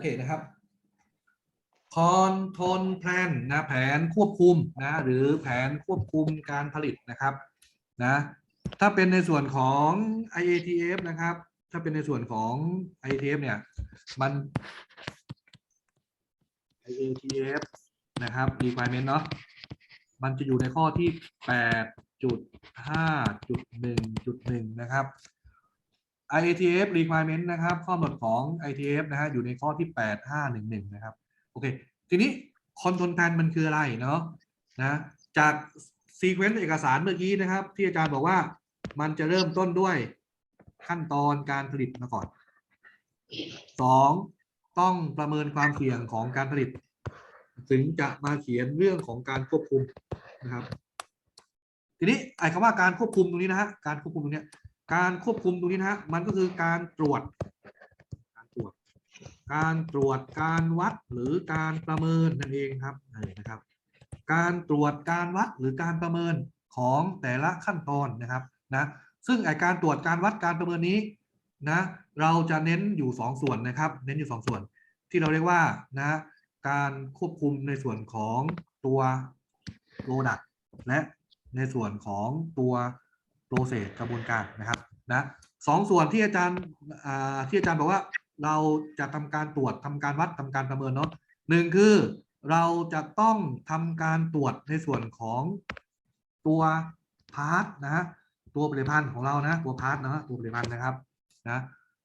เคนะครับคอนโทรลแพลนนะแผนควบคุมนะหรือแผนควบคุมการผลิตนะครับนะถ้าเป็นในส่วนของ IATF นะครับ ถ้าเป็นในส่วนของ IATF เนี่ยมัน IATF นะครับ requirement เนาะมันจะอยู่ในข้อที่ 8.5.1.1 นะครับ IATF requirement นะครับ ข้อกำหนดของ IATF นะฮะอยู่ในข้อที่ 8511 นะครับ โอเค ทีนี้ control plan มันคืออะไรเนาะนะจาก sequence เอกสารเมื่อกี้นะครับ ที่อาจารย์บอกว่ามันจะเริ่มต้นด้วยขั้นตอนการผลิตมาก่อนสองต้องประเมินความเสี่ยงของการผลิต ถึงจะมาเขียนเรื่องของการควบคุมนะครับ ทีนี้ไอ้คำว่าการควบคุมตรงนี้นะฮะการควบคุมตรงเนี้ย การควบคุมตรงนี้นะฮะมันก็คือการตรวจ การตรวจ การตรวจการวัดหรือการประเมินนั่นเองครับนะครับ การตรวจการวัดหรือการประเมินของแต่ละขั้นตอนนะครับนะซึ่งไอการตรวจการวัดการประเมินนี้นะเราจะเน้นอยู่สองส่วนนะครับ เน้นอยู่สองส่วน ที่เราเรียกว่านะการควบคุมในส่วนของตัว Product และในส่วนของตัว process กระบวนการนะครับนะสองส่วนที่อาจารย์ที่อาจารย์บอกว่าเราจะทำการตรวจทำการวัดทำการประเมินเนาะหนึ่งคือเราจะต้องทำการตรวจในส่วนของตัวพาร์ทนะตัวผลิตภัณฑ์ของเรานะตัวพาร์ทนะตัวผลิตภัณฑ์นะครับนะ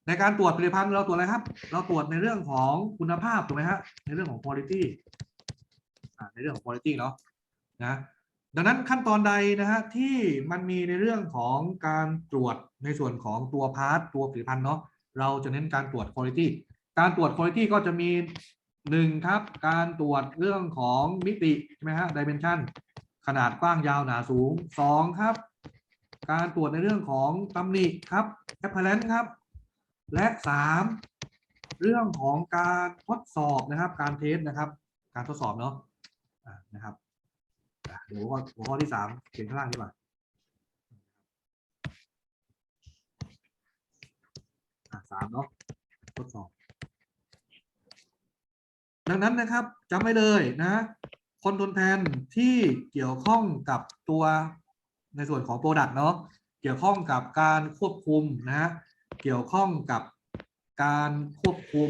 ในการตรวจผลิตภัณฑ์เราตรวจอะไรครับ เราตรวจในเรื่องของคุณภาพถูกไหมฮะในเรื่องของ quality อ่าในเรื่องของ quality เนาะนะ ดังนั้นขั้นตอนใดนะฮะที่มันมีในเรื่องของการตรวจในส่วนของตัวพาร์ทตัวผลิตภัณฑ์เนาะเราจะเน้นการตรวจคุณภาพการตรวจคุณภาพก็จะมีหนึ่งครับการตรวจเรื่องของมิติใช่ไหมฮะดิเมนชันขนาดกว้างยาวหนาสูงสองครับ การตรวจในเรื่องของตำหนิครับแอปเปิลครับ และสามเรื่องของการทดสอบนะครับ การเทสนะครับ การทดสอบเนาะนะครับ อะเดี๋ยวหัวข้อหัวข้อที่สามเขียนข้างล่างดีกว่าอะสามเนาะทดสอบ ดังนั้นนะครับจำไว้เลยนะ คนทรลแพนที่เกี่ยวข้องกับตัวในส่วนของ Product เนาะเกี่ยวข้องกับการควบคุมนะฮะเกี่ยวข้องกับการควบคุม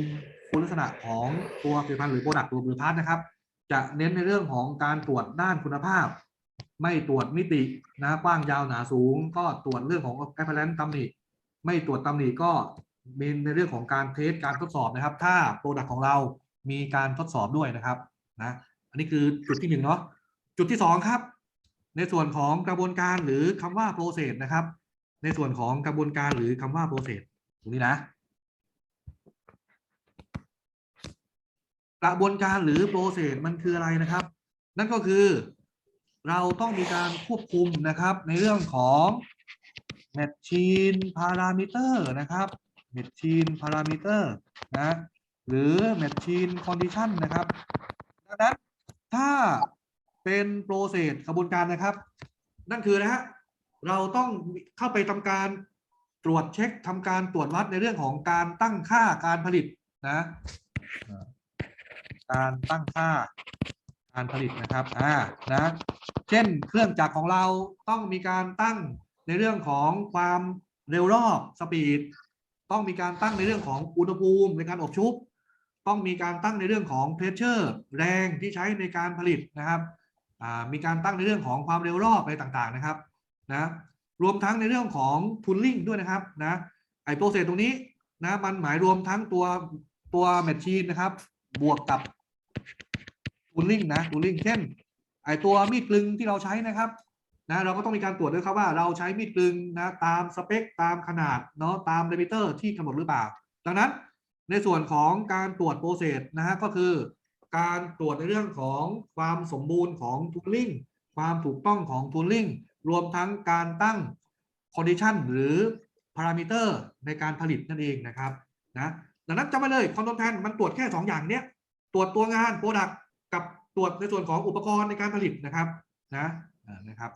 คุณลักษณะของตัวผลิตภัณฑ์หรือ Product ตัวผลิตภัณฑ์นะครับ จะเน้นในเรื่องของการตรวจด้านคุณภาพ ไม่ตรวจมิตินะกว้างยาวหนาสูง ก็ตรวจเรื่องของแอปเปิลตำหนิไม่ตรวจตำหนิก็มีในเรื่องของการเทสการทดสอบนะครับ ถ้าโปรดักต์ของเรามีการทดสอบด้วยนะครับนะอันนี้คือจุดที่หนึ่งเนาะจุดที่สองครับ ในส่วนของกระบวนการหรือคำว่า process นะครับ ในส่วนของกระบวนการหรือคำว่า process ตรงนี้นะ กระบวนการหรือ process มันคืออะไรนะครับ นั่นก็คือเราต้องมีการควบคุมนะครับ ในเรื่องของ machine parameter นะครับ machine parameter นะหรือ machine condition นะครับดังนั้นถ้าเป็น process กระบวนการนะครับ นั่นคือนะฮะเราต้องเข้าไปทำการตรวจเช็คทำการตรวจวัดในเรื่องของการตั้งค่าการผลิตนะ การตั้งค่าการผลิตนะครับอ่านะเช่นเครื่องจักรของเราต้องมีการตั้งในเรื่องของความเร็วรอบสปีดต้องมีการตั้งในเรื่องของอุณหภูมิในการอบชุบ ต้องมีการตั้งในเรื่องของเพรสเชอร์แรงที่ใช้ในการผลิตนะครับอ่ามีการตั้งในเรื่องของความเร็วรอบอะไรต่างๆนะครับนะรวมทั้งในเรื่องของทูลลิ่งด้วยนะครับนะไอโปรเซสตรงนี้นะมันหมายรวมทั้งตัวตัวแมชชีนนะครับ บวกกับ ทูลลิ่งนะทูลลิ่งเช่นไอตัวมีดกลึงที่เราใช้นะครับนะเราก็ต้องมีการตรวจด้วยครับว่าเราใช้มีดกลึงนะตามสเปคตามขนาดเนาะตามเดมิเตอร์ที่กำหนดหรือเปล่า ดังนั้นในส่วนของการตรวจโปรเซสนะฮะก็คือ การตรวจในเรื่องของความสมบูรณ์ของทูลลิ่งความถูกต้องของทูลลิ่งรวมทั้งการตั้งคอนดิชันหรือพารามิเตอร์ในการผลิตนั่นเองนะครับนะดังนั้นจำไว้เลยคอนโทรลแพนมันตรวจแค่ 2 อย่างเนี้ย ตรวจตัวงานโปรดักกับตรวจในส่วนของอุปกรณ์ในการผลิตนะครับนะนะครับ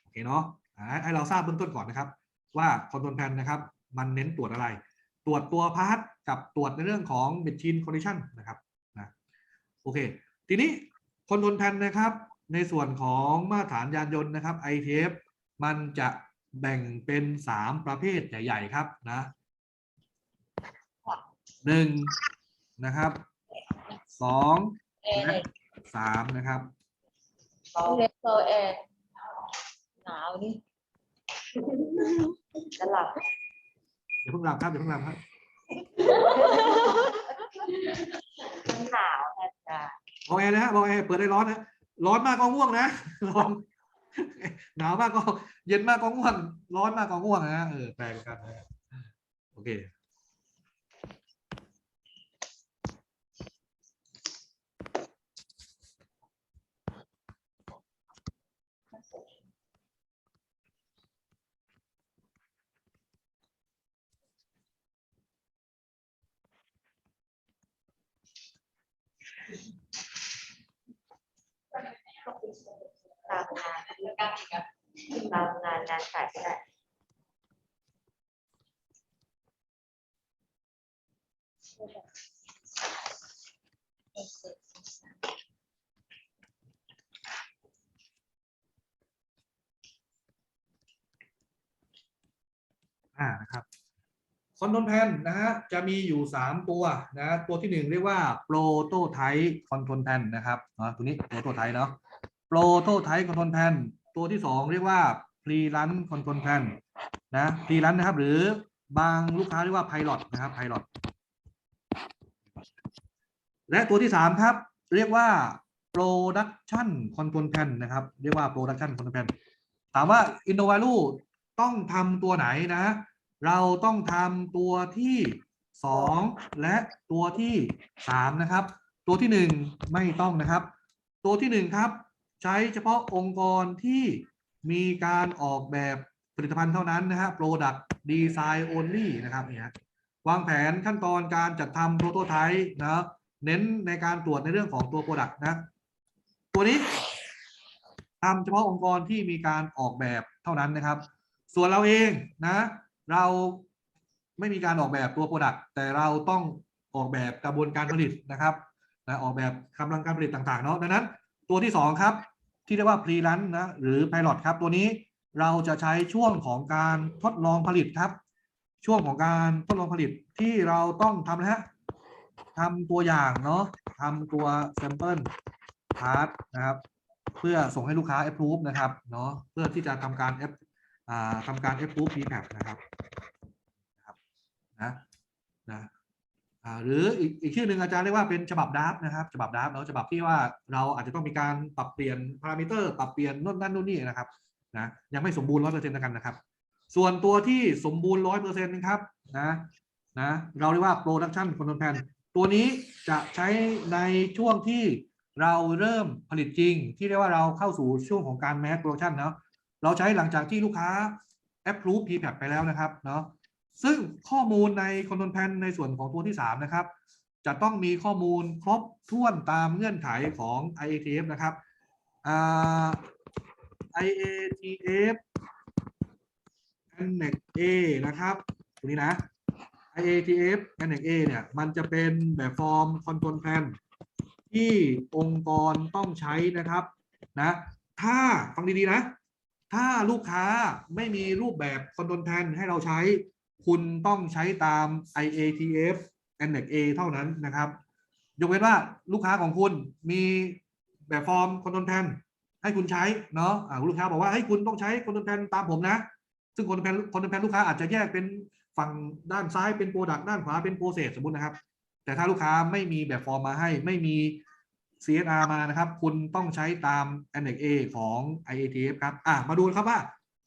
โอเคเนาะอ่าให้เราทราบเบื้องต้นก่อนนะครับ ว่าคอนโทรลแพนนะครับ มันเน้นตรวจอะไร ตรวจตัวพาร์ทกับตรวจในเรื่องของ machine condition นะครับนะโอเค ทีนี้คอนทนแผ่นนะครับ ในส่วนของมาตรฐานยานยนต์นะครับ ITF มันจะแบ่งเป็น 3 ประเภทใหญ่ ๆ ครับนะหนึ่ง นะครับสองแอร์และสามนะครับ เลสโซแอร์หนาวนี่จะหลับอย่าเพิ่งหลับครับอย่าเพิ่งหลับครับมันหนาวนะจ๊ะบอกแอร์นะฮะบอกแอร์เปิดได้ร้อนนะร้อนมากก็ง่วงนะร้อนหนาวมากก็เย็นมากก็ง่วง ร้อนมากก็ง่วงนะฮะเออแปลงกันนะฮะโอเค ตามงานตามงานงานขายก็ได้อ่านะครับคอนโทรลแพนนะฮะจะมีอยู่ 3 ตัวนะตัวที่ 1 เรียกว่าโปรโตไทป์คอนโทรลแพนนะครับเนาะตัวนี้โปรโตไทป์เนาะ โปรโตไทป์คอนโทรลแพนตัวที่ 2 เรียกว่าพรีลันคอนโทรลแพนนะพรีลันนะครับ หรือบางลูกค้าเรียกว่าไพลอตนะครับไพลอตและตัวที่ 3 ครับ เรียกว่า Production Control Plan นะครับ เรียกว่า Production Control Plan ถามว่า InnoValue ต้องทำตัวไหนนะ เราต้องทำตัวที่ 2 และตัวที่ 3 นะครับ ตัวที่ 1 ไม่ต้องนะครับ ตัวที่ 1 ครับ ใช้เฉพาะองค์กรที่มีการออกแบบผลิตภัณฑ์เท่านั้นนะฮะ Product Design Only นะครับเนี่ย วางแผนขั้นตอนการจัดทำโปรโตไทป์นะเน้นในการตรวจในเรื่องของตัว Product นะ ตัวนี้ทำเฉพาะองค์กรที่มีการออกแบบเท่านั้นนะครับ ส่วนเราเองนะ เราไม่มีการออกแบบตัว Product แต่เราต้องออกแบบกระบวนการผลิตนะครับนะออกแบบกำลังการผลิตต่างๆเนาะดังนั้น ตัวที่ 2 ครับ ที่เรียกว่า pre run นะหรือ pilot ครับ ตัวนี้เราจะใช้ช่วงของการทดลองผลิตครับ ช่วงของการทดลองผลิตที่เราต้องทำนะฮะทำตัวอย่างเนาะทำตัว sample part นะครับ เพื่อส่งให้ลูกค้า approve นะครับเนาะเพื่อที่จะทำการ F อ่าทำการ approve PPAP นะครับนะครับ หรืออีกอีกชื่อหนึ่งอาจารย์เรียกว่าเป็นฉบับดับนะครับ ฉบับดับเนาะฉบับที่ว่าเราอาจจะต้องมีการปรับเปลี่ยนพารามิเตอร์ปรับเปลี่ยนโน่นนั่นนู่นนี่นะครับนะยังไม่สมบูรณ์ร้อยเปอร์เซ็นต์กันนะครับ ส่วนตัวที่สมบูรณ์ร้อยเปอร์เซ็นต์นะครับนะนะเราเรียกว่า production control plan ตัวนี้จะใช้ในช่วงที่เราเริ่มผลิตจริง ที่เรียกว่าเราเข้าสู่ช่วงของการ mass production เนาะเราใช้หลังจากที่ลูกค้า approve PPAP ไปแล้วนะครับเนาะ ซึ่งข้อมูลใน control plan ในส่วนของตัวที่ 3 นะครับ จะต้องมีข้อมูลครบถ้วนตามเงื่อนไขของ IATF นะครับ IATF Annex A นะครับตัวนี้นะ IATF Annex A เนี่ย มันจะเป็นแบบฟอร์ม Control Plan ที่องค์กรต้องใช้นะครับนะถ้าฟังดี ๆ นะ ถ้าลูกค้าไม่มีรูปแบบ Control Plan ให้เราใช้ คุณต้องใช้ตาม IATF Annex A เท่านั้นนะครับ ยกเว้นว่าลูกค้าของคุณมีแบบฟอร์ม Control Plan ให้คุณใช้เนาะลูกค้าบอกว่าให้คุณต้องใช้ Control Plan ตามผมนะ ซึ่ง Control Plan Control Plan ลูกค้าอาจจะแยกเป็นฝั่งด้านซ้ายเป็น Product ด้านขวาเป็น Process สมมุตินะครับ แต่ถ้าลูกค้าไม่มีแบบฟอร์มมาให้ไม่มี CSR มานะครับ คุณต้องใช้ตาม Annex A ของ IATF ครับ อะ มาดูครับว่า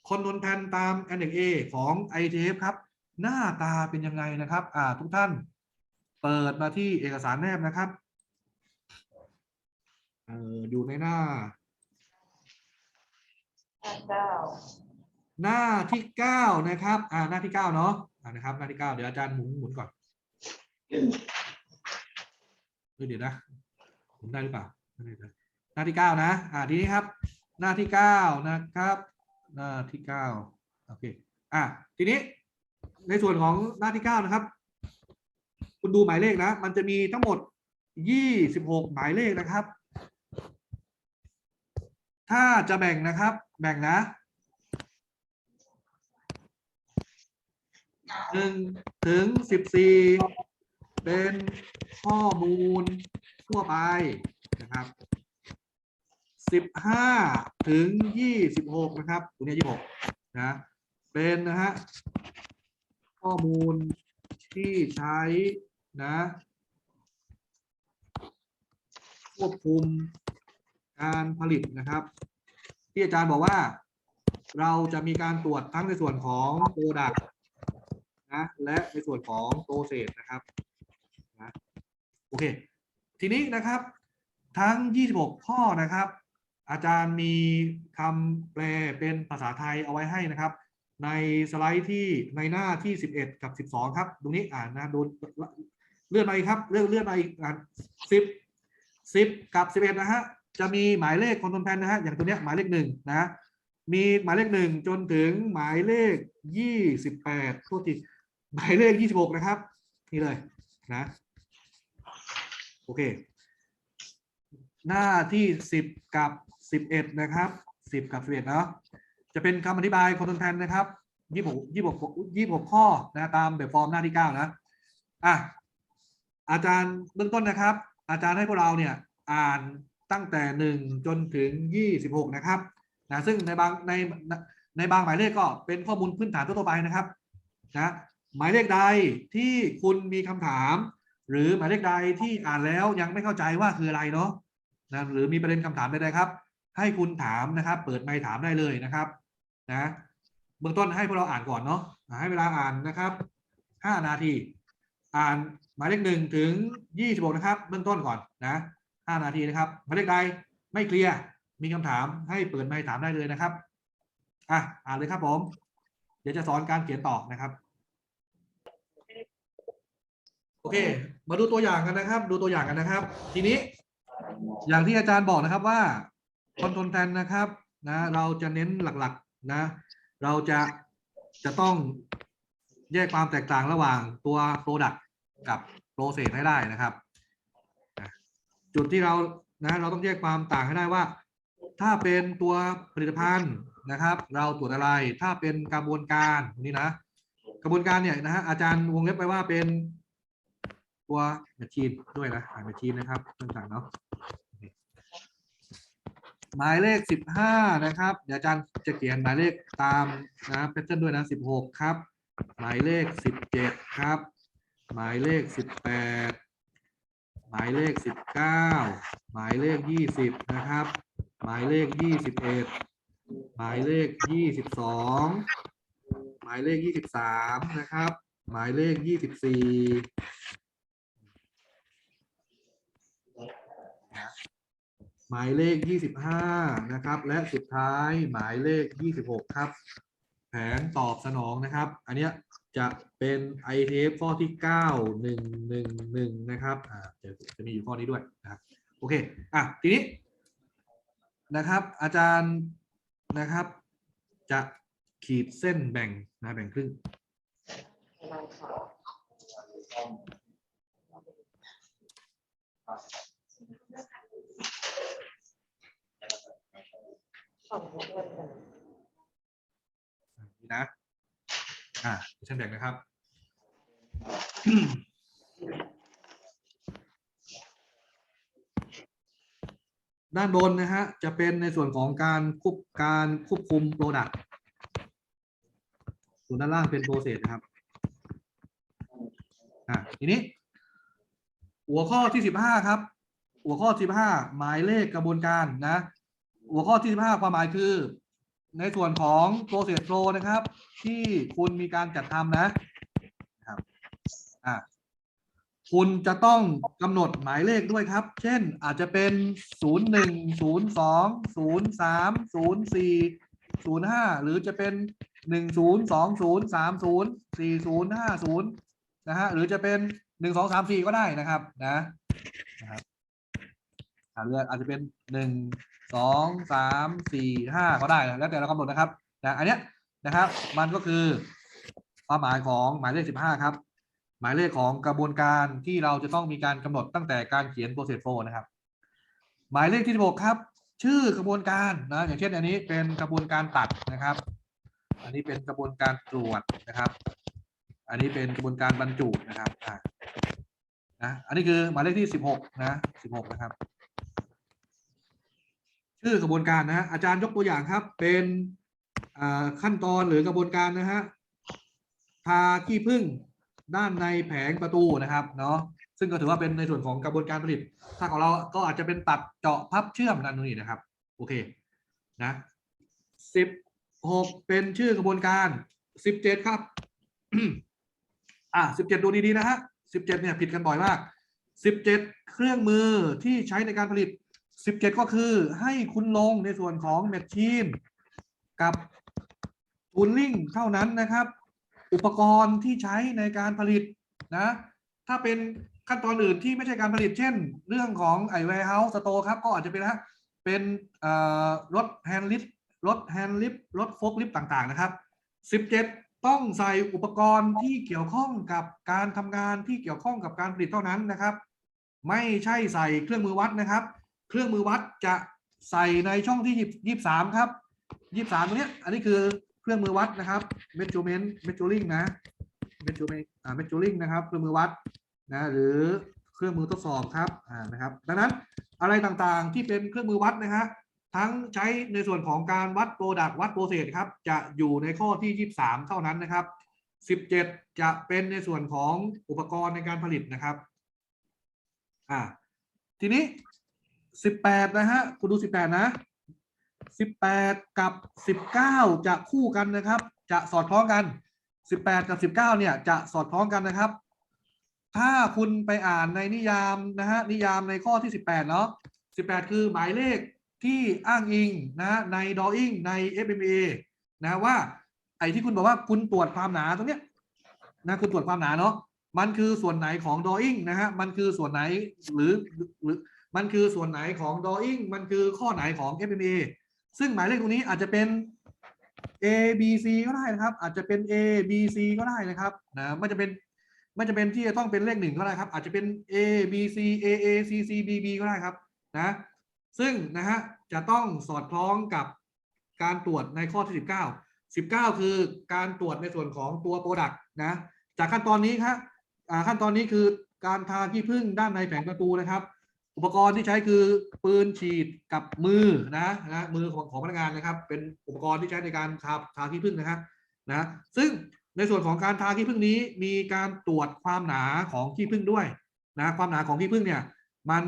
Control Plan ตาม Annex A ของ IATF ครับ หน้าตาเป็นยังไงนะครับ อ่า ทุกท่าน เปิดมาที่เอกสารแนบนะครับเอ่ออยู่ในหน้า เก้าหน้าที่เก้านะครับ อ่า หน้าที่เก้าเนาะอ่านะครับ หน้าที่เก้าเดี๋ยวอาจารย์หมุนหมุนก่อนเฮ้ยเดี๋ยวนะหมุนได้หรือเปล่าไม่ได้นะหน้าที่เก้านะ อ่า ทีนี้ครับ หน้าที่เก้านะครับ หน้าที่เก้าโอเค อ่าทีนี้ ในส่วนของหน้าที่เก้านะครับ คุณดูหมายเลขนะ มันจะมีทั้งหมดยี่สิบหกหมายเลขนะครับ ถ้าจะแบ่งนะครับ แบ่งนะหนึ่งถึงสิบสี่เป็นข้อมูลทั่วไปนะครับสิบห้าถึงยี่สิบหกนะครับ ตัวนี้ยี่หกนะ เป็นนะฮะ ข้อมูลที่ใช้นะควบคุมการผลิตนะครับ ที่อาจารย์บอกว่า เราจะมีการตรวจทั้งในส่วนของโปรดักนะและในส่วนของโปรเซสนะครับนะโอเค ทีนี้นะครับ ทั้ง 26 ข้อนะครับ อาจารย์มีคำแปลเป็นภาษาไทยเอาไว้ให้นะครับ ในสไลด์ที่ในหน้าที่ 11 กับ 12 ครับตรงนี้อ่านนะโดนเลื่อนมาอีกครับเลื่อนเลื่อนมาอีกอ่าน10 10กับ 11 นะฮะจะมีหมายเลขคอนโทรลแพนนะฮะอย่างตัวเนี้ยหมายเลขหนึ่งนะ มีหมายเลขหนึ่งจนถึงหมายเลข 28โทษทีหมายเลข 26 นะครับ นี่เลยนะโอเค หน้าที่ 10 กับ 11 นะครับ 10 กับ 11 เนาะ จะเป็นคำอธิบายคอนโทรลแพนนะครับ26 26 26ข้อนะตามแบบฟอร์มหน้าที่9นะอะอาจารย์เบื้องต้นนะครับ อาจารย์ให้พวกเราเนี่ยอ่านตั้งแต่1จนถึง26นะครับนะซึ่งในบางในในบางหมายเลขก็เป็นข้อมูลพื้นฐานทั่วไปนะครับนะหมายเลขใดที่คุณมีคำถาม หรือหมายเลขใดที่อ่านแล้วยังไม่เข้าใจว่าคืออะไรเนาะนะหรือมีประเด็นคำถามใดๆครับ ให้คุณถามนะครับ เปิดไมค์ถามได้เลยนะครับ นะเบื้องต้นให้พวกเราอ่านก่อนเนาะให้เวลาอ่านนะครับ5นาที อ่านหมายเลขหนึ่งถึง26นะครับ เบื้องต้นก่อนนะ5นาทีนะครับหมายเลขใดไม่เคลียร์มีคำถามให้เปิดไมค์ถามได้เลยนะครับอะอ่านเลยครับผม เดี๋ยวจะสอนการเขียนต่อนะครับโอเค มาดูตัวอย่างกันนะครับ ดูตัวอย่างกันนะครับ ทีนี้ อย่างที่อาจารย์บอกนะครับว่าคอนโทรลแทนนะครับนะ เราจะเน้นหลัก นะ เราจะจะต้องแยกความแตกต่างระหว่างตัว Product กับ Process ให้ได้นะครับ จุดที่เรานะเราต้องแยกความต่างให้ได้ว่า ถ้าเป็นตัวผลิตภัณฑ์นะครับ เราตรวจอะไรถ้าเป็นกระบวนการนี่นะ กระบวนการเนี่ยนะฮะอาจารย์วงเล็บไปว่าเป็นตัวแมชชีนด้วยนะแมชชีนนะครับต่างๆเนาะ หมายเลขสิบห้านะครับ เดี๋ยวอาจารย์จะเขียนหมายเลขตามนะแพทเทิร์นด้วยนะสิบหกครับ หมายเลขสิบเจ็ดครับ หมายเลขสิบแปดหมายเลขสิบเก้าหมายเลขยี่สิบนะครับ หมายเลขยี่สิบเอ็ดหมายเลขยี่สิบสองหมายเลขยี่สิบสามนะครับ หมายเลขยี่สิบสี่ หมายเลข 25 นะครับ และสุดท้ายหมายเลข 26 ครับ แผนตอบสนองนะครับ อันเนี้ยจะเป็น i t f ข้อที่ 9111 นะครับอ่าจะจะมีอยู่ข้อนี้ด้วยนะครับโอเคอะทีนี้นะครับ อาจารย์นะครับ จะขีดเส้นแบ่งนะแบ่งครึ่ง นี่นะ อ่าเส้นแบ่งนะครับ ด้านบนนะฮะ จะเป็นในส่วนของการควบการควบคุมโปรดักต์ส่วนด้านล่างเป็นโปรเซสนะครับ อ่าทีนี้ หัวข้อที่สิบห้าครับ หัวข้อสิบห้าหมายเลขกระบวนการนะ หัวข้อที่สิบห้าความหมายคือ ในส่วนของ process flow นะครับ ที่คุณมีการจัดทำนะครับอ่าคุณจะต้องกำหนดหมายเลขด้วยครับ เช่นอาจจะเป็น 0 1 0 2 0 3 0 4 0 5 หรือจะเป็น 1 0 2 0 3 0 4 0 5 0 นะฮะ หรือจะเป็น 1 2 3 4 ก็ได้นะครับ นะนะครับ อาเรืออาจจะเป็น1สองสามสี่ห้าก็ได้นะแล้วแต่เรากำหนดนะครับนะอันเนี้ยนะครับมันก็คือความหมายของหมายเลขสิบห้าครับ หมายเลขของกระบวนการที่เราจะต้องมีการกำหนดตั้งแต่การเขียน process flow นะครับ หมายเลขที่16ครับ ชื่อกระบวนการนะอย่างเช่นอันนี้เป็นกระบวนการตัดนะครับ อันนี้เป็นกระบวนการตรวจนะครับ อันนี้เป็นกระบวนการบรรจุนะครับอ่านะอันนี้คือหมายเลขที่16นะ16นะครับ ชื่อกระบวนการนะฮะอาจารย์ยกตัวอย่างครับ เป็นขั้นตอนหรือกระบวนการนะฮะพาขี้ผึ้งด้านในแผงประตูนะครับเนาะซึ่งก็ถือว่าเป็นในส่วนของกระบวนการผลิต ถ้าของเราก็อาจจะเป็นตัดเจาะพับเชื่อมนั่นนี่นะครับ โอเคนะสิบหกเป็นชื่อกระบวนการสิบเจ็ดครับอะสิบเจ็ดดูดีๆนะฮะสิบเจ็ดเนี่ยผิดกันบ่อยมากสิบเจ็ดเครื่องมือที่ใช้ในการผลิต สิบเจ็ดก็คือให้คุณลงในส่วนของแมชชีนกับทูลลิ่งเท่านั้นนะครับ อุปกรณ์ที่ใช้ในการผลิตนะ ถ้าเป็นขั้นตอนอื่นที่ไม่ใช่การผลิตเช่น เรื่องของไอแวร์เฮาส์สโตครับ ก็อาจจะเป็นนะเป็นรถแฮนด์ลิฟรถแฮนด์ลิฟรถโฟล์คลิฟต่างๆ นะครับ 17 ต้องใส่อุปกรณ์ที่เกี่ยวข้องกับการทำงานที่เกี่ยวข้องกับการผลิตเท่านั้นนะครับ ไม่ใช่ใส่เครื่องมือวัดนะครับ เครื่องมือวัดจะใส่ในช่องที่ยี่สามครับยี่สามตรงนี้อันนี้คือเครื่องมือวัดนะครับ measurement measuring นะ measurement อ่า measuring นะครับ เครื่องมือวัดนะหรือเครื่องมือทดสอบครับอ่านะครับ ดังนั้นอะไรต่างๆที่เป็นเครื่องมือวัดนะฮะทั้งใช้ในส่วนของการวัดโปรดักวัดโปรเซสครับ จะอยู่ในข้อที่ 23 เท่านั้นนะครับ 17 จะเป็นในส่วนของอุปกรณ์ในการผลิตนะครับอ่าทีนี้ 18นะฮะคุณดู18นะ18กับ19จะคู่กันนะครับ จะสอดคล้องกัน18กับ19เก้าเนี่ยจะสอดคล้องกันนะครับ ถ้าคุณไปอ่านในนิยามนะฮะนิยามในข้อที่18เนาะ18คือหมายเลขที่อ้างอิงนะฮะใน drawing ใน FMA นะว่า ไอ้ที่คุณบอกว่าคุณตรวจความหนาตรงเนี้ยนะคุณตรวจความหนาเนาะมันคือส่วนไหนของ drawing นะฮะมันคือส่วนไหนหรือหรือ มันคือส่วนไหนของ drawing มันคือข้อไหนของ FMA ซึ่งหมายเลขตรงนี้อาจจะเป็น A B C ก็ได้นะครับ อาจจะเป็น A B C ก็ได้นะครับนะไม่จะเป็นไม่จะเป็นที่จะต้องเป็นเลขหนึ่งก็ได้ครับ อาจจะเป็น A B C A A C C B B ก็ได้ครับนะซึ่งนะฮะจะต้องสอดคล้องกับการตรวจในข้อที่ 19 19 คือการตรวจในส่วนของตัว Product นะจากขั้นตอนนี้ครับอ่าขั้นตอนนี้คือการทาขี้ผึ้งด้านในแผงประตูนะครับ อุปกรณ์ที่ใช้คือปืนฉีดกับมือนะนะมือของของพนักงานนะครับ เป็นอุปกรณ์ที่ใช้ในการทาทาขี้ผึ้งนะครับนะซึ่งในส่วนของการทาขี้ผึ้งนี้มีการตรวจความหนาของขี้ผึ้งด้วยนะความหนาของขี้ผึ้งเนี่ยมัน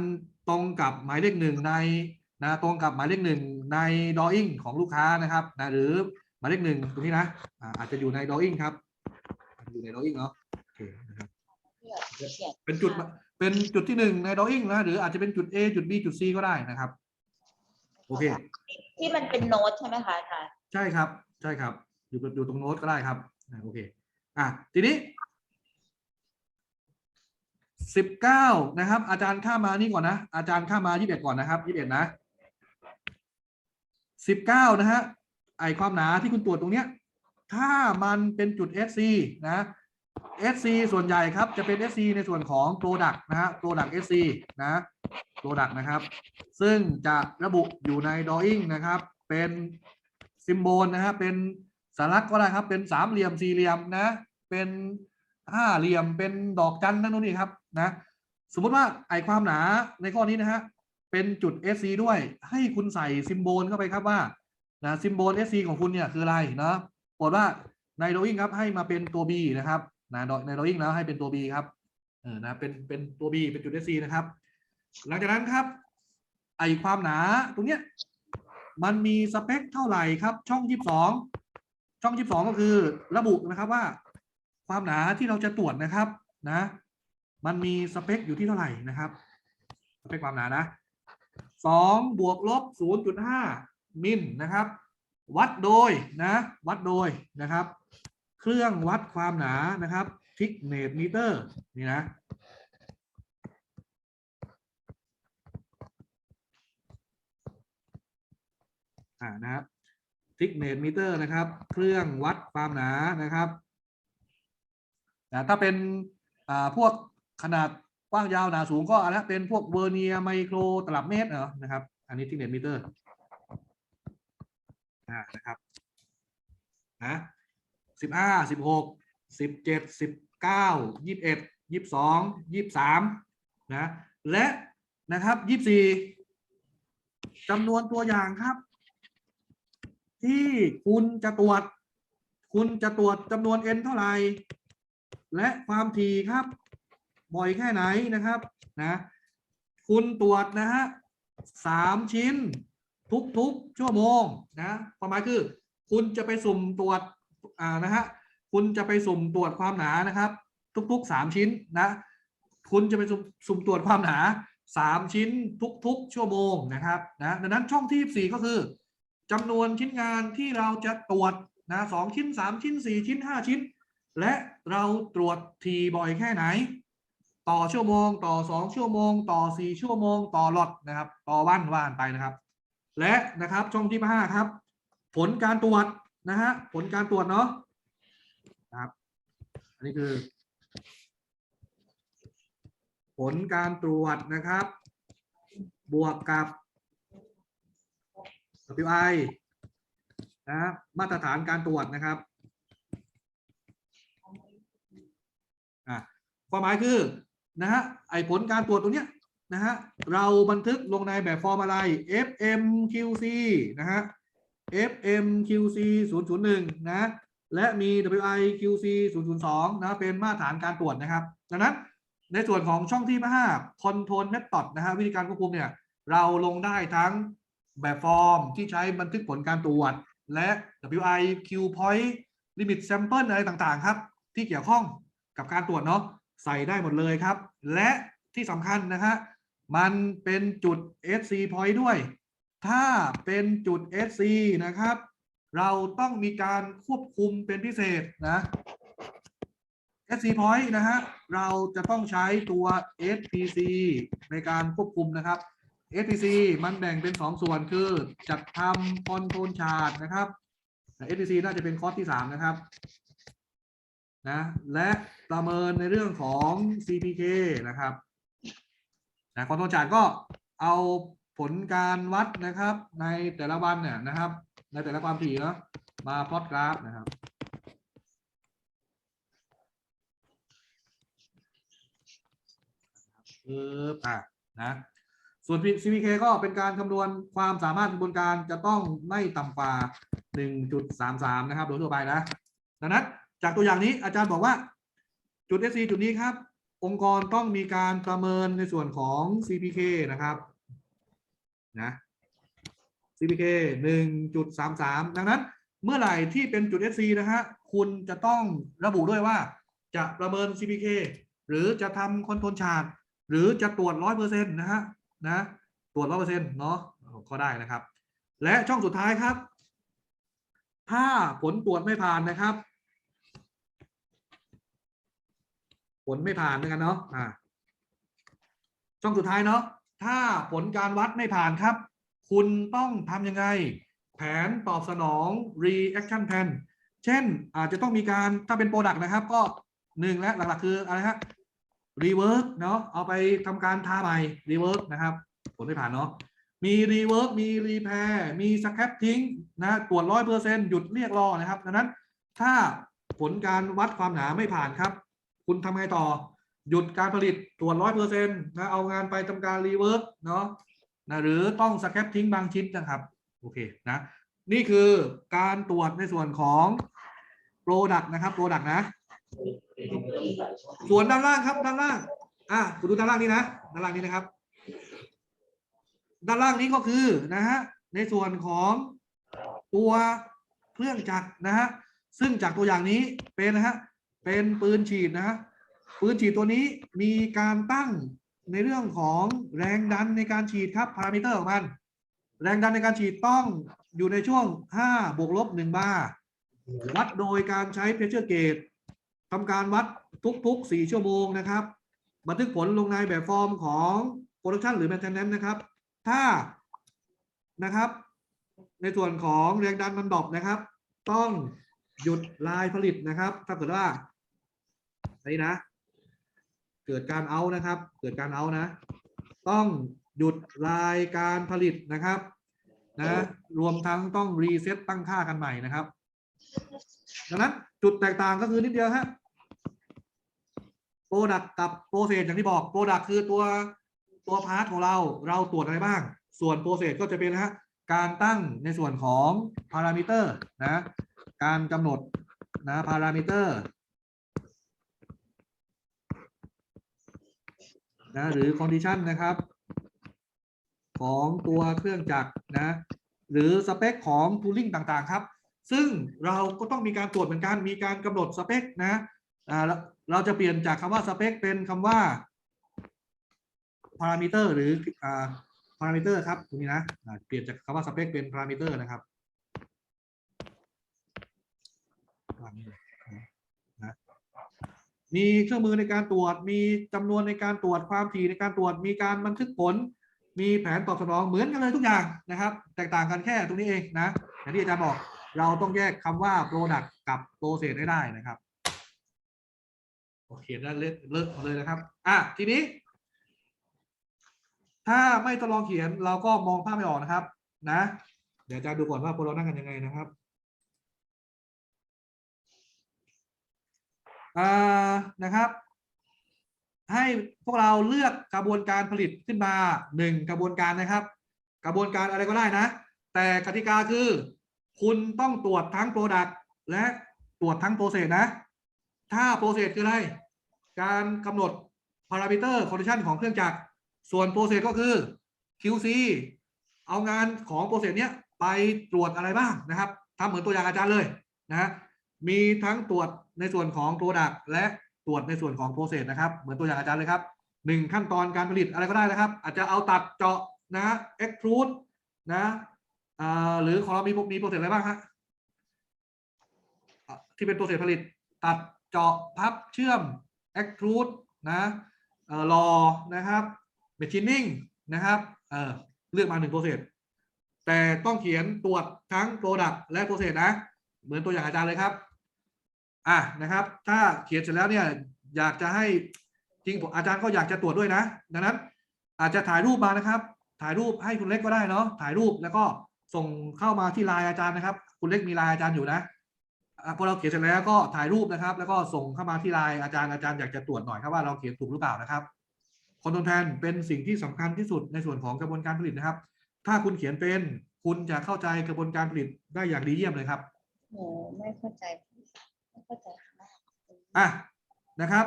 ตรงกับหมายเลขหนึ่งในนะตรงกับหมายเลขหนึ่งใน drawing ของลูกค้านะครับนะหรือหมายเลขหนึ่งตรงนี้นะอ่าอาจจะอยู่ใน drawing ครับอาจจะอยู่ใน drawing เนาะโอเคนะครับเพื่อเขียนเป็นจุด เป็นจุดที่หนึ่งใน drawing นะหรืออาจจะเป็นจุด A จุด B จุด C ก็ได้นะครับ โอเค ที่มันเป็นโน้ตใช่ไหมคะอาจารย์ใช่ครับ ใช่ครับ อยู่อยู่ตรงโน้ตก็ได้ครับอะโอเคอะทีนี้สิบเก้านะครับ อาจารย์ข้ามมานี่ก่อนนะ อาจารย์ข้ามมายี่สิบเอ็ดก่อนนะครับยี่สิบเอ็ดนะสิบเก้านะฮะไอความหนาที่คุณตรวจตรงเนี้ย ถ้ามันเป็นจุด SC นะ SC ส่วนใหญ่ครับจะเป็น SC ในส่วนของ Product นะฮะ Product SC นะ Product นะครับ ซึ่งจะระบุอยู่ใน drawing นะครับ เป็นซิมโบลนะฮะเป็นสารักก็ได้ครับ เป็นสามเหลี่ยมสี่เหลี่ยมนะ เป็นห้าเหลี่ยมเป็นดอกจันนั่นนู่นนี่ครับนะสมมติว่าไอความหนาในข้อนี้นะฮะเป็นจุด SC ด้วยให้คุณใส่ซิมโบลเข้าไปครับว่านะซิมโบล SC ของคุณเนี่ยคืออะไรนะโปรดว่าใน drawing ครับให้มาเป็นตัว B นะครับ นะใน drawing แล้วให้เป็นตัว B ครับเออนะเป็นเป็นตัว B เป็นจุด SC นะครับ หลังจากนั้นครับ ไอความหนาตรงเนี้ยมันมีสเปคเท่าไหร่ครับ ช่อง 22 ช่อง 22 ก็คือระบุนะครับว่า ความหนาที่เราจะตรวจนะครับนะ มันมีสเปคอยู่ที่เท่าไหร่นะครับสเปคความหนานะ2บวกลบ 0.5 มิลนะครับ วัดโดยนะ วัดโดยนะครับ เครื่องวัดความหนานะครับทิกเนตมิเตอร์นี่นะ อ่านะครับทิกเนตมิเตอร์นะครับ เครื่องวัดความหนานะครับนะถ้าเป็นอ่าพวกขนาดกว้างยาวหนาสูงก็อะไรเป็นพวกเวอร์เนียไมโครตลับเมตรเหรอนะครับ อันนี้ที่เนตมิเตอร์อ่านะครับนะ สิบห้าสิบหกสิบเจ็ดสิบเก้ายี่สิบเอ็ดยี่สิบสองยี่สิบสามนะและนะครับยี่สิบสี่จำนวนตัวอย่างครับ ที่คุณจะตรวจ คุณจะตรวจจำนวน n เท่าไหร่และความถี่ครับ บ่อยแค่ไหนนะครับนะคุณตรวจนะฮะสามชิ้นทุกๆชั่วโมงนะความหมายคือ คุณจะไปสุ่มตรวจ อ่านะฮะคุณจะไปสุ่มตรวจความหนานะครับ ทุกๆสามชิ้นนะ คุณจะไปสุ่มส่มตรวจความหนาสามชิ้นทุก ๆ ชั่วโมงนะครับนะดังนั้นช่องที่สี่ก็คือจำนวนชิ้นงานที่เราจะตรวจนะสองชิ้นสามชิ้นสี่ชิ้นห้าชิ้น และเราตรวจทีบ่อยแค่ไหน ต่อชั่วโมง ต่อสองชั่วโมง ต่อสี่ชั่วโมง ต่อหลอดนะครับ ต่อวันว่านไปนะครับ และนะครับช่องที่ห้าครับ ผลการตรวจ นะฮะผลการตรวจเนาะครับ อันนี้คือ ผลการตรวจนะครับ บวกกับ WI นะมาตรฐานการตรวจนะครับอะความหมายคือนะฮะไอผลการตรวจตรงเนี้ยนะฮะเราบันทึกลงในแบบฟอร์มอะไร FMQC นะฮะ FMQC 001 นะ และมี WIQC 002 นะ เป็นมาตรฐานการตรวจนะครับ ดังนั้นในส่วนของช่องที่5 Control Method นะฮะวิธีการควบคุมเนี่ย เราลงได้ทั้งแบบฟอร์มที่ใช้บันทึกผลการตรวจ และ WIQ Point Limit Sample อะไรต่างๆ ครับ ที่เกี่ยวข้องกับการตรวจเนาะใส่ได้หมดเลยครับ และที่สำคัญนะฮะมันเป็นจุด SC Point ด้วย ถ้าเป็นจุด SC นะครับ เราต้องมีการควบคุมเป็นพิเศษนะ SC point นะฮะ เราจะต้องใช้ตัว SPC ในการควบคุมนะครับ SPC มันแบ่งเป็น 2 ส่วนคือจัดทำคอนโทรลชาร์ตนะครับ SPC น่าจะเป็นคอร์สที่ 3 นะครับนะและประเมินในเรื่องของ CPK นะครับนะคอนโทรลชาร์ตก็เอา ผลการวัดนะครับ ในแต่ละวันเนี่ยนะครับ ในแต่ละความถี่เนาะมาพลอตกราฟนะครับปึ๊บอะนะส่วน CPK ก็เป็นการคำนวณความสามารถกระบวนการจะต้องไม่ต่ำกว่า 1.33 นะครับ โดยทั่วไปนะ ดังนั้นจากตัวอย่างนี้อาจารย์บอกว่าจุด SC จุดนี้ครับ องค์กรต้องมีการประเมินในส่วนของ CPK นะครับ นะ CPK 1.33 ดังนั้น เมื่อไหร่ที่เป็นจุด SC นะฮะ คุณจะต้องระบุด้วยว่า จะประเมิน CPK หรือจะทำคอนโทรลชาร์ตหรือจะตรวจร้อยเปอร์เซ็นต์นะฮะ นะ ตรวจร้อยเปอร์เซ็นต์เนาะก็ได้นะครับ และช่องสุดท้ายครับ ถ้าผลตรวจไม่ผ่านนะครับ ผลไม่ผ่านเหมือนกันเนาะ อ่า ช่องสุดท้ายเนาะ ถ้าผลการวัดไม่ผ่านครับ คุณต้องทำยังไง แผนตอบสนอง reaction plan เช่นอาจจะต้องมีการถ้าเป็นโปรดักต์นะครับ ก็หนึ่งและหลักๆคืออะไรฮะ rework เนาะเอาไปทำการทาใหม่ rework นะครับ ผลไม่ผ่านเนาะมี rework มี repair มี scrap ทิ้งนะตรวจร้อยเปอร์เซ็นหยุดเรียกรอนะครับดังนั้นถ้าผลการวัดความหนาไม่ผ่านครับ คุณทำไงต่อ หยุดการผลิตตรวจร้อยเปอร์เซ็นต์นะเอางานไปทำการ rework เนาะนะหรือต้อง scrap ทิ้งบางชิ้นนะครับโอเคนะนี่คือการตรวจในส่วนของ product นะครับ product นะ ส่วนด้านล่างครับด้านล่างอะคุณดูด้านล่างนี้นะด้านล่างนี้นะครับ ด้านล่างนี้ก็คือนะฮะในส่วนของตัวเครื่องจักรนะฮะซึ่งจากตัวอย่างนี้เป็นนะฮะเป็นปืนฉีดนะฮะ ปืนฉีดตัวนี้มีการตั้งในเรื่องของแรงดันในการฉีดครับพารามิเตอร์ของมัน แรงดันในการฉีดต้องอยู่ในช่วง 5 บวกลบ 1 บาร์วัดโดยการใช้เพชเชอร์เกจทำการวัดทุกๆ 4 ชั่วโมงนะครับ บันทึกผลลงในแบบฟอร์มของ Production หรือ Maintenance นะครับ ถ้านะครับ ในส่วนของแรงดันมันดรอปนะครับ ต้องหยุดลายผลิตนะครับ ถ้าเกิดว่านนี้นะ เกิดการเอานะครับ เกิดการเอานะ ต้องหยุดรายการผลิตนะครับนะรวมทั้งต้องรีเซ็ตตั้งค่ากันใหม่นะครับ ดังนั้นจุดแตกต่างก็คือนิดเดียวฮะโปรดักกับโปรเซสอย่างที่บอกโปรดักคือตัวตัวพาร์ทของเราเราตรวจอะไรบ้าง ส่วนโปรเซสก็จะเป็นฮะการตั้งในส่วนของพารามิเตอร์นะการกำหนดนะพารามิเตอร์ นะหรือ condition นะครับ ของตัวเครื่องจักรนะ หรือสเปคของ tooling ต่างๆ ครับ ซึ่งเราก็ต้องมีการตรวจเหมือนกัน มีการกำหนดสเปคนะอ่าเราจะเปลี่ยนจากคำว่าสเปคเป็นคำว่าพารามิเตอร์หรืออ่าพารามิเตอร์ครับตรงนี้นะเปลี่ยนจากคำว่าสเปคเป็นพารามิเตอร์นะครับวางนี่เลยนะ มีเครื่องมือในการตรวจ มีจำนวนในการตรวจความถี่ในการตรวจ มีการบันทึกผล มีแผนตอบสนองเหมือนกันเลยทุกอย่างนะครับ แตกต่างกันแค่ตรงนี้เองนะอย่างที่อาจารย์บอกเราต้องแยกคำว่า product กับ process ให้ได้นะครับโอเคนั่นเลิกเลิกเลยนะครับ อะทีนี้ ถ้าไม่ทดลองเขียนเราก็มองภาพไม่ออกนะครับ นะ เดี๋ยวอาจารย์ดูก่อนว่าพวกเรานั่งกันยังไงนะครับ อ่า นะครับ ให้พวกเราเลือกกระบวนการผลิตขึ้นมาหนึ่งกระบวนการนะครับ กระบวนการอะไรก็ได้นะ แต่กติกาคือ คุณต้องตรวจทั้ง Product และตรวจทั้ง Process นะ ถ้า Process คืออะไร การกำหนด Parameter Condition ของเครื่องจักร ส่วน Process ก็คือ QC เอางานของ Process เนี้ยไปตรวจอะไรบ้างนะครับทำเหมือนตัวอย่างอาจารย์เลยนะ มีทั้งตรวจ ในส่วนของ Product และตรวจในส่วนของ Process นะครับเหมือนตัวอย่างอาจารย์เลยครับหนึ่งขั้นตอนการผลิตอะไรก็ได้นะครับ อาจจะเอาตัดเจาะนะ extrude นะหรือของเรามีมีโปรเซสอะไรบ้างฮะที่เป็นโปรเซสผลิตตัดเจาะพับเชื่อม extrude นะเอ่อรอนะครับ machining นะครับเเลือกมาหนึ่งโปรเซสแต่ต้องเขียนตรวจทั้ง product และโปรเซสนะ เหมือนตัวอย่างอาจารย์เลยครับ อะนะครับ ถ้าเขียนเสร็จแล้วเนี่ยอยากจะให้จริงผมอาจารย์ก็อยากจะตรวจด้วยนะ ดังนั้น อาจจะถ่ายรูปมานะครับ ถ่ายรูปให้คุณเล็กก็ได้เนาะถ่ายรูปแล้วก็ส่งเข้ามาที่ไลน์อาจารย์นะครับ คุณเล็กมีไลน์อาจารย์อยู่นะพอเราเขียนเสร็จแล้วก็ถ่ายรูปนะครับ แล้วก็ส่งเข้ามาที่ไลน์อาจารย์อาจารย์อยากจะตรวจหน่อยครับว่าเราเขียนถูกหรือเปล่านะครับคอนโทรลแทนเป็นสิ่งที่สำคัญที่สุดในส่วนของกระบวนการผลิตนะครับ ถ้าคุณเขียนเป็นคุณจะเข้าใจกระบวนการผลิตได้อย่างดีเยี่ยมเลยครับหนูไม่เข้าใจ เข้าใจมากอะนะครับ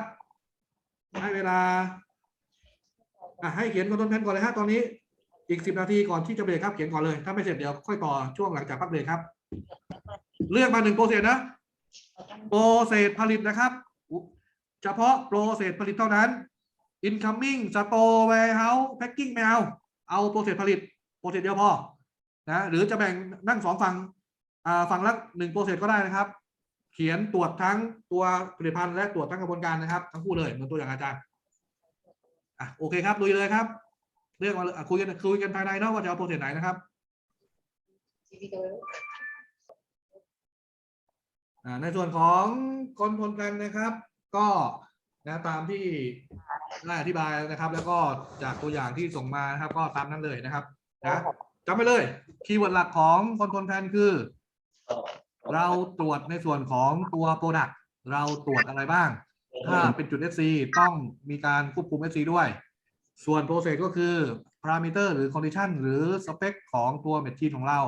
ให้เวลาอะให้เขียนคอนโทรลแพนก่อนเลยฮะตอนนี้ อีกสิบนาทีก่อนที่จะเบรกครับเขียนก่อนเลย ถ้าไม่เสร็จเดี๋ยวค่อยต่อช่วงหลังจากพักเบรกครับ เลือกมาหนึ่งโปรเซสนะโปรเซสผลิตนะครับ เฉพาะโปรเซสผลิตเท่านั้น incoming store warehouse packing ไม่เอา เอาโปรเซสผลิตโปรเซสเดียวพอนะหรือจะแบ่งนั่งสองฝั่งอ่าฝั่งละหนึ่งโปรเซสก็ได้นะครับ เขียนตรวจทั้งตัวผลิตภัณฑ์และตรวจทั้งกระบวนการนะครับทั้งคู่เลยเหมือนตัวอย่างอาจารย์อะโอเคครับลุยเลยครับเลือกมาเลยอะคุยกันคุยกันภายในเนาะว่าจะเอาโปรเซสไหนนะครับในส่วนของคนพลกันนะครับ ก็นะตามที่ได้อธิบายนะครับ แล้วก็จากตัวอย่างที่ส่งมานะครับ ก็ตามนั้นเลยนะครับนะจำไปเลยคีย์เวิร์ดหลักของคนพลกันคือ เราตรวจในส่วนของตัว Product เราตรวจอะไรบ้าง ถ้าเป็นจุด SC ต้องมีการควบคุม SC ด้วย ส่วน Process ก็คือ Parameter หรือ Condition หรือ Spec ของตัว Machine ของเรา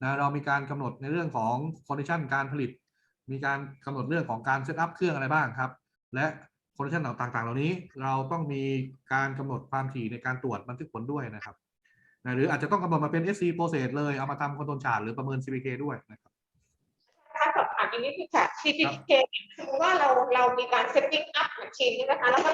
นะเรามีการกำหนดในเรื่องของ Condition การผลิต มีการกำหนดเรื่องของการเซตอัพเครื่องอะไรบ้างครับ และคอนดิชันต่างๆ เหล่านี้เราต้องมีการกำหนดความถี่ในการตรวจบันทึกผลด้วยนะครับนะหรืออาจจะต้องกำหนดมาเป็น SC process เลย เอามาทำคอนโทรลชาร์ตหรือประเมิน CPK ด้วยนะครับถ้าส อบถามอีกนิดนึงค่ะ CPK สมมติว่าเราเรามีการ setting up machine นี่นะคะแล้วก็